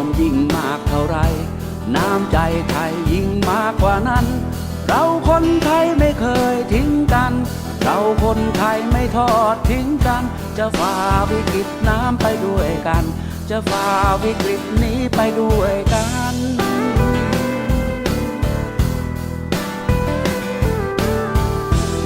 วมยิ่งมากเท่าไร น้ำใจไทยยิ่งมากกว่านั้น เราคนไทยไม่เคยทิ้งกัน เราคนไทยไม่ทอดทิ้งกัน จะฝ่าวิกฤตน้ำไปด้วยกัน จะฝ่าวิกฤตนี้ไปด้วยกัน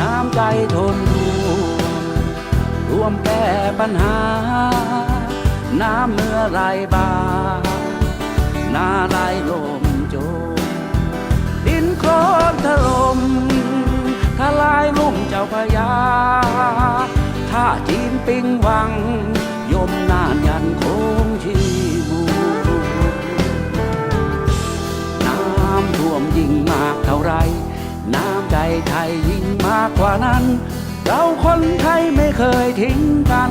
น้ำใจทนรวมแก้ปัญหา น้ำเมื่อไร บานาไรลมโจมดินโคลนถล่มทลายลุ่มเจ้าพยาถ้าจีนปิงวัง ยมนานยันคงชีมูน้ำท่วมยิ่งมากเท่าไร น้ำใจไทยยิ่งมากกว่านั้น เราคนไทยไม่เคยทิ้งกัน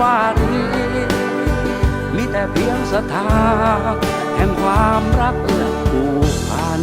วารีมีแต่เพียงศรัทธาแห่งความรักและผูกพัน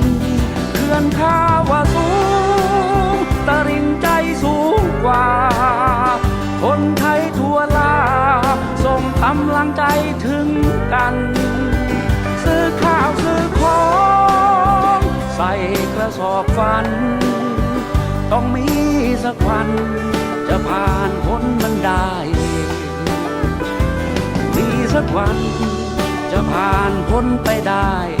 อนข้าวาสูง ตริงใจสูงกว่า คนไทยทั่วลาส่งกำลังใจถึงกัน ซื้อข้าวซื้อของ ใส่กระสอบฟัน ต้องมีสักวัน จะผ่านพ้นมันได้ มีสักวันจะผ่านพ้นไปได้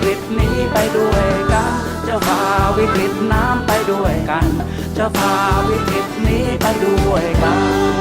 วิกฤตนี้ไปด้วยกัน จะพาวิกฤตน้ำไปด้วยกัน จะพาวิกฤตนี้ไปด้วยกัน